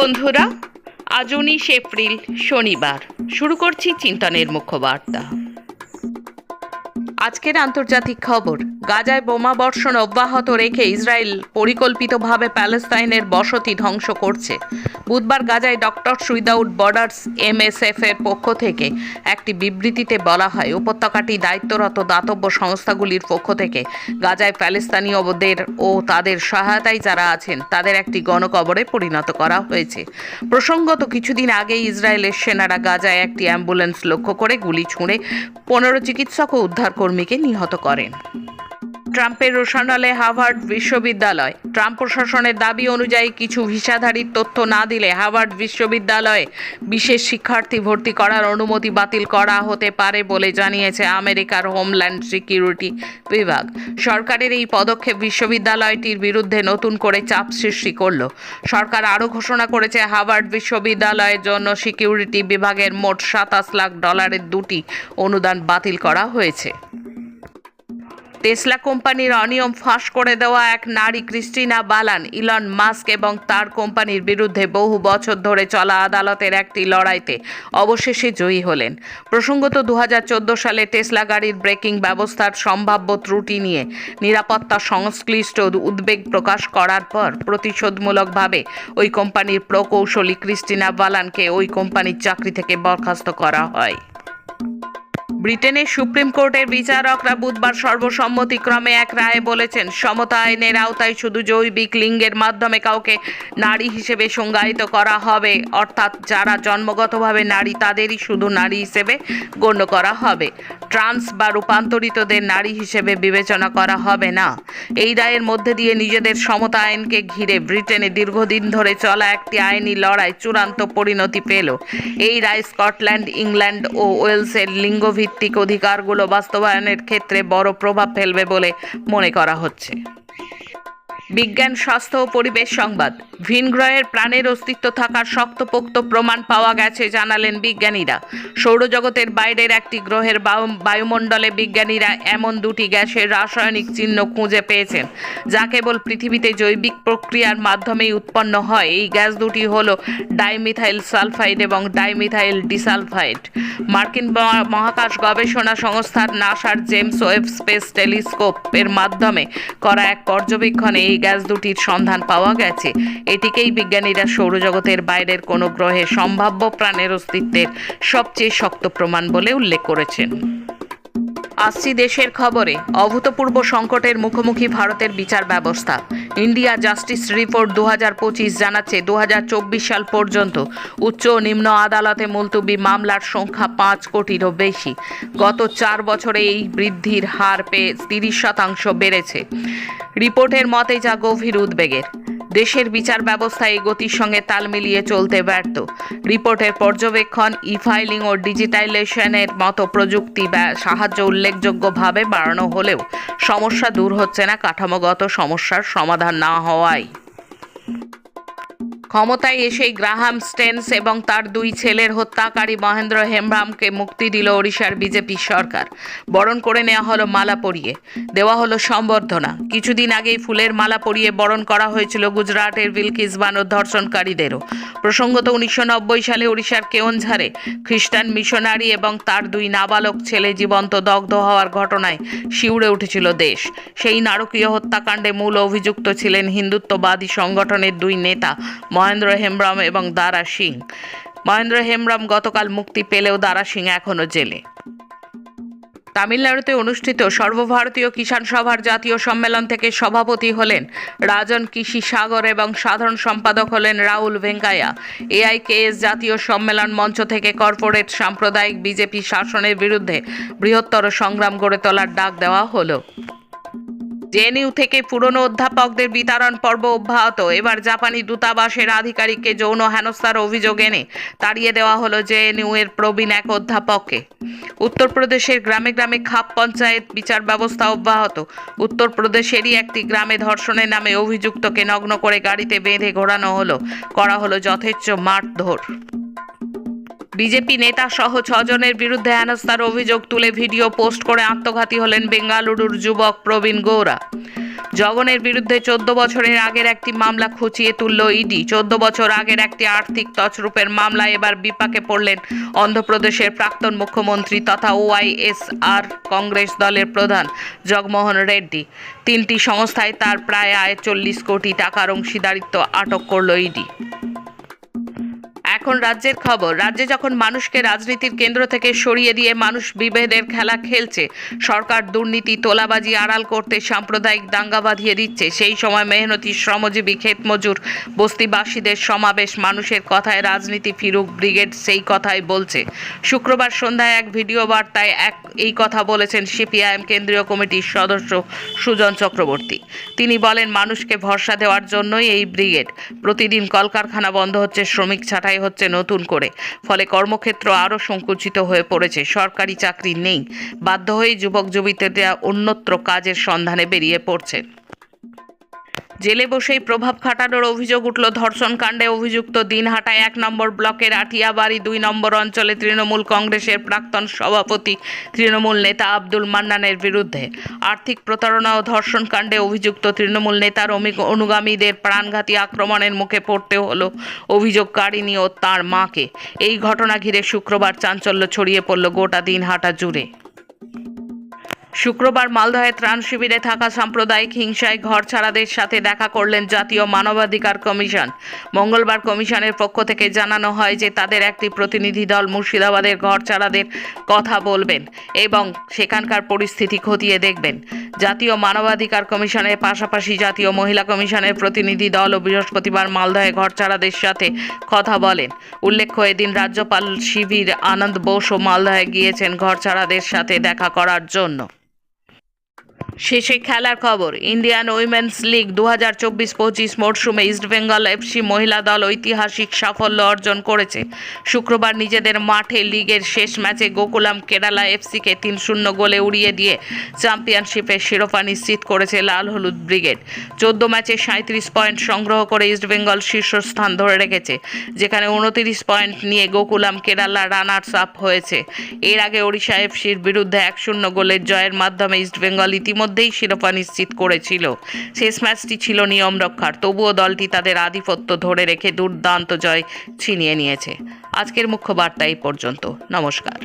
বন্ধুরা আজ উনিশ এপ্রিল শনিবার। শুরু করছি চিন্তনের মুখ্য বার্তা আজকের আন্তর্জাতিক খবর। গাজায় বোমা বর্ষণ অব্যাহত রেখে ইসরায়েল পরিকল্পিতভাবে প্যালেস্তাইনের বসতি ধ্বংস করছে। বুধবার গাজায় ডক্টর উইদাউট বর্ডার্স এমএসএফ এর পক্ষ থেকে একটি বিবৃতিতে বলা হয়, উপত্যকাটি দায়িত্বরত দাতব্য সংস্থাগুলির পক্ষ থেকে গাজায় প্যালেস্তানীয়দের ও তাদের সহায়তায় যারা আছেন, তাদের একটি গণকবরে পরিণত করা হয়েছে। প্রসঙ্গত, কিছুদিন আগে ইসরায়েলের সেনারা গাজায় একটি অ্যাম্বুলেন্স লক্ষ্য করে গুলি ছুঁড়ে পনেরো চিকিৎসক ও উদ্ধারকর্মীকে নিহত করেন। ট্রাম্পের রোশানলে হার্ভার্ড বিশ্ববিদ্যালয়। ট্রাম্প প্রশাসনের দাবি অনুযায়ী কিছু ভিসাধারীর তথ্য না দিলে হার্ভার্ড বিশ্ববিদ্যালয়ে বিশেষ শিক্ষার্থী ভর্তি করার অনুমতি বাতিল করা হতে পারে বলে জানিয়েছে আমেরিকার হোমল্যান্ড সিকিউরিটি বিভাগ। সরকারের এই পদক্ষেপ বিশ্ববিদ্যালয়টির বিরুদ্ধে নতুন করে চাপ সৃষ্টি করল। সরকার আরও ঘোষণা করেছে, হার্ভার্ড বিশ্ববিদ্যালয়ের জন্য সিকিউরিটি বিভাগের মোট সাতাশ লাখ ডলারের দুটি অনুদান বাতিল করা হয়েছে। টেসলা কোম্পানির অনিয়ম ফাঁস করে দেওয়া এক নারী ক্রিস্টিনা বালান, ইলন মাস্ক এবং তার কোম্পানির বিরুদ্ধে বহু বছর ধরে চলা আদালতের একটি লড়াইতে অবশেষে জয়ী হলেন। প্রসঙ্গত দু হাজার চোদ্দ সালে টেসলা গাড়ির ব্রেকিং ব্যবস্থার সম্ভাব্য ত্রুটি নিয়ে নিরাপত্তা সংশ্লিষ্ট উদ্বেগ প্রকাশ করার পর প্রতিশোধমূলকভাবে ওই কোম্পানির প্রকৌশলী ক্রিস্টিনা বালানকে ওই কোম্পানির চাকরি থেকে বরখাস্ত করা হয়। ব্রিটেনের সুপ্রিম কোর্টের বিচারকরা বুধবার সর্বসম্মতিক্রমে এক রায়ে বলেছেন সমতা আইনের আওতায় শুধু জৈবিক লিঙ্গের মাধ্যমে কাউকে নারী হিসেবে সংজ্ঞায়িত করা হবে, অর্থাৎ যারা জন্মগতভাবে নারী তাদেরই শুধু নারী হিসেবে গণ্য করা হবে। ট্রান্স বা রূপান্তরিতদের নারী হিসেবে বিবেচনা করা হবে না। এই রায়ের মধ্যে দিয়ে নিজেদের সমতা আইনকে ঘিরে ব্রিটেনে দীর্ঘদিন ধরে চলা একটি আইনি লড়াই চূড়ান্ত পরিণতি পেল। এই রায় স্কটল্যান্ড, ইংল্যান্ড ও ওয়েলসের লিঙ্গভিত্তিক অধিকারগুলো বাস্তবায়নের ক্ষেত্রে বড় প্রভাব ফেলবে বলে মনে করা হচ্ছে। বিজ্ঞান, স্বাস্থ্য ও পরিবেশ সংবাদ। ভিনগ্রহের প্রাণের অস্তিত্ব থাকার শক্তপোক্ত প্রমাণ পাওয়া গেছে, জানালেন বিজ্ঞানীরা। সৌরজগতের বাইরের একটি গ্রহের বায়ু- বায়ুমণ্ডলে বিজ্ঞানীরা এমন দুটি গ্যাসের রাসায়নিক চিহ্ন খুঁজে পেয়েছেন, যা কেবল পৃথিবীতে জৈবিক প্রক্রিয়ার মাধ্যমেই উৎপন্ন হয়। এই গ্যাস দুটি হল ডাইমিথাইল সালফাইড এবং ডাইমিথাইল ডিসালফাইড। মার্কিন মহা- মহাকাশ গবেষণা সংস্থার নাসার জেমস ওয়েব স্পেস টেলিস্কোপ এর মাধ্যমে করা এক পর্যবেক্ষণে এই গ্যাস দুটির সন্ধান পাওয়া গেছে। এটিকেই বিজ্ঞানীরা সৌরজগতের বাইরের কোনো গ্রহে সম্ভাব্য প্রাণের অস্তিত্বের সবচেয়ে শক্ত প্রমাণ বলে উল্লেখ করেছেন। আসছি দেশের খবরে। অভূতপূর্ব সংকটের মুখোমুখি ভারতের বিচার ব্যবস্থা। ইন্ডিয়া জাস্টিস রিপোর্ট দু হাজার পঁচিশ জানাচ্ছে দু হাজার চব্বিশ সাল পর্যন্ত উচ্চ ও নিম্ন আদালতে মুলতুবি মামলার সংখ্যা পাঁচ কোটিরও বেশি। গত চার বছরে এই বৃদ্ধির হার পেয়ে তিরিশ শতাংশ বেড়েছে। রিপোর্টের মতে যা গভীর উদ্বেগের। দেশের বিচার ব্যবস্থা এই গতির সঙ্গে তাল মিলিয়ে চলতে ব্যর্থ। রিপোর্টের পর্যবেক্ষণ ই ফাইলিং ও ডিজিটাইজেশনের মতো প্রযুক্তি সাহায্য উল্লেখযোগ্যভাবে বাড়ানো হলেও সমস্যা দূর হচ্ছে না কাঠামোগত সমস্যার সমাধান না হওয়ায়। ক্ষমতায় এসেই গ্রাহাম স্টেন্স এবং তার দুই ছেলের হত্যাকারী মহেন্দ্র হেমব্রামকে মুক্তি দিল ওড়িশার বিজেপি সরকার। বরণ করে নেওয়া হলো মালা পরিয়ে। দেওয়া হলো সম্বর্ধনা। কিছুদিন আগেই ফুলের মালা পরিয়ে বরণ করা হয়েছিল গুজরাটের বিলকিস বানর ধর্ষণকারীদেরও। প্রসঙ্গত উনিশশো নব্বই সালে ওড়িশার কেওনঝাড়ে খ্রিস্টান মিশনারি এবং তার দুই নাবালক ছেলে জীবন্ত দগ্ধ হওয়ার ঘটনায় শিউরে উঠেছিল দেশ। সেই নারকীয় হত্যাকাণ্ডে মূল অভিযুক্ত ছিলেন হিন্দুত্ববাদী সংগঠনের দুই নেতা মহেন্দ্র হেমব্রম এবং দারা সিং। মহেন্দ্র হেমব্রম গতকাল মুক্তি পেলেও দারা সিং এখনও জেলে। তামিলনাড়ুতে অনুষ্ঠিত সর্বভারতীয় কিষাণ সভার জাতীয় সম্মেলন থেকে সভাপতি হলেন রাজন কৃষি সাগর এবং সাধারণ সম্পাদক হলেন রাহুল ভেঙ্কাইয়া। এআইকেএস জাতীয় সম্মেলন মঞ্চ থেকে কর্পোরেট সাম্প্রদায়িক বিজেপি শাসনের বিরুদ্ধে বৃহত্তর সংগ্রাম গড়ে তোলার ডাক দেওয়া হলো। জেএনইউ থেকে পুরনো অধ্যাপকদের বিতরণ পর্ব অব্যাহত। এবার জাপানি দূতাবাসের আধিকারিককে যৌন হেনস্থার অভিযোগ এনে তাড়িয়ে দেওয়া হলো জেএনইউ এর প্রবীণ এক অধ্যাপককে। উত্তরপ্রদেশের গ্রামে গ্রামে খাপ পঞ্চায়েত বিচার ব্যবস্থা অব্যাহত। উত্তরপ্রদেশেরই একটি গ্রামে ধর্ষণের নামে অভিযুক্তকে নগ্ন করে গাড়িতে বেঁধে ঘোরানো হলো। করা হলো যথেচ্ছ মারধর। বিজেপি নেতা সহ ছজনের বিরুদ্ধে হেনস্থার অভিযোগ তুলে ভিডিও পোস্ট করে আত্মঘাতী হলেন বেঙ্গালুরুর যুবক প্রবীণ গৌরা জগনের বিরুদ্ধে চোদ্দ বছরের আগের একটি মামলা খুঁচিয়ে তুলল ইডি। চোদ্দ বছর আগের একটি আর্থিক তছরূপের মামলায় এবার বিপাকে পড়লেন অন্ধ্রপ্রদেশের প্রাক্তন মুখ্যমন্ত্রী তথা ওআইএসআর কংগ্রেস দলের প্রধান জগমোহন রেড্ডি। তিনটি সংস্থায় তার প্রায় আয় চল্লিশ কোটি টাকার অংশীদারিত্ব আটক করল ইডি। এখন রাজ্যের খবর। রাজ্যে যখন মানুষকে রাজনীতির কেন্দ্র থেকে সরিয়ে দিয়ে মানুষ বিভেদের খেলা খেলছে, সরকার দুর্নীতি, তোলাবাজি, আড়াল করতে সাম্প্রদায়িক দাঙ্গা বাঁধিয়ে দিচ্ছে। সেই সময় মেহনতি, শ্রমজীবী, ক্ষেতমজুর, বস্তিবাসীদের সমাবেশ, মানুষের কথায় রাজনীতি ফিরুক, ব্রিগেড সেই কথাই বলছে। শুক্রবার সন্ধ্যায় এক ভিডিও বার্তায় এক, এই কথা বলেছেন সিপিআইএম কেন্দ্রীয় কমিটির সদস্য সুজন চক্রবর্তী। তিনি বলেন, মানুষকে ভরসা দেওয়ার জন্যই এই ব্রিগেড। প্রতিদিন কলকারখানা বন্ধ হচ্ছে, শ্রমিক ছাঁটাই হচ্ছে। নতুন করে। ফলে কর্মক্ষেত্র আরও সংকুচিত হয়ে পড়েছে। সরকারি চাকরি নেই। বাধ্য হয়ে যুবক যুবতীরা অন্যত্র কাজের সন্ধানে বেরিয়ে পড়ছে। জেলে বসেই প্রভাব খাটানোর অভিযোগ উঠল ধর্ষণ কাণ্ডে অভিযুক্ত দিনহাটায় এক নম্বর ব্লকের আটিয়াবাড়ি দুই নম্বর অঞ্চলে তৃণমূল কংগ্রেসের প্রাক্তন সভাপতি তৃণমূল নেতা আব্দুল মান্নানের বিরুদ্ধে আর্থিক প্রতারণা ও ধর্ষণ কাণ্ডে অভিযুক্ত তৃণমূল নেতার অনুগামীদের প্রাণঘাতী আক্রমণের মুখে পড়তে হলো অভিযোগকারিণী ও তার মাকে। এই ঘটনা ঘিরে শুক্রবার চাঞ্চল্য ছড়িয়ে পড়ল গোটা দিনহাটা জুড়ে। শুক্রবার মালদহে ত্রাণ শিবিরে থাকা সাম্প্রদায়িক হিংসায় ঘরছাড়াদের সাথে দেখা করলেন জাতীয় মানবাধিকার কমিশন। মঙ্গলবার কমিশনের পক্ষ থেকে জানানো হয় যে তাদের একটি প্রতিনিধি দল মুর্শিদাবাদের ঘরছাড়াদের কথা বলবেন এবং সেখানকার পরিস্থিতি খতিয়ে দেখবেন। জাতীয় মানবাধিকার কমিশনের পাশাপাশি জাতীয় মহিলা কমিশনের প্রতিনিধি দল ও বৃহস্পতিবার মালদহে ঘরছাড়াদের সাথে কথা বলেন। উল্লেখ্য, এদিন রাজ্যপাল শিবির আনন্দ বোস ও মালদহে গিয়েছেন ঘরছাড়াদের সাথে দেখা করার জন্য। শেষে খেলার খবর। ইন্ডিয়ান উইমেন্স লিগ দু হাজার চব্বিশ পঁচিশ মরশুমে ইস্টবেঙ্গল এফসি মহিলা দল ঐতিহাসিক সাফল্য অর্জন করেছে। শুক্রবার নিজেদের মাঠে লিগের শেষ ম্যাচে গোকুলাম কেরালা এফসিকে তিন শূন্য গোলে উড়িয়ে দিয়ে চ্যাম্পিয়নশিপের শিরোপা নিশ্চিত করেছে লাল হলুদ ব্রিগেড। চোদ্দ ম্যাচে সাঁত্রিশ পয়েন্ট সংগ্রহ করে ইস্টবেঙ্গল শীর্ষস্থান ধরে রেখেছে, যেখানে উনতিরিশ পয়েন্ট নিয়ে গোকুলাম কেরালা রানার্স আপ হয়েছে। এর আগে ওড়িশা এফসির বিরুদ্ধে এক শূন্য গোলের জয়ের মাধ্যমে ইস্টবেঙ্গল ইতিমধ্যেই শিরোপা নিশ্চিত করেছিল। শেষ ম্যাচটি ছিল নিয়ম রক্ষার। তবুও দলটি তাদের আধিপত্য ধরে রেখে দুর্দান্ত জয় ছিনিয়ে নিয়েছে। আজকের মুখ্য বার্তা এই পর্যন্ত। নমস্কার।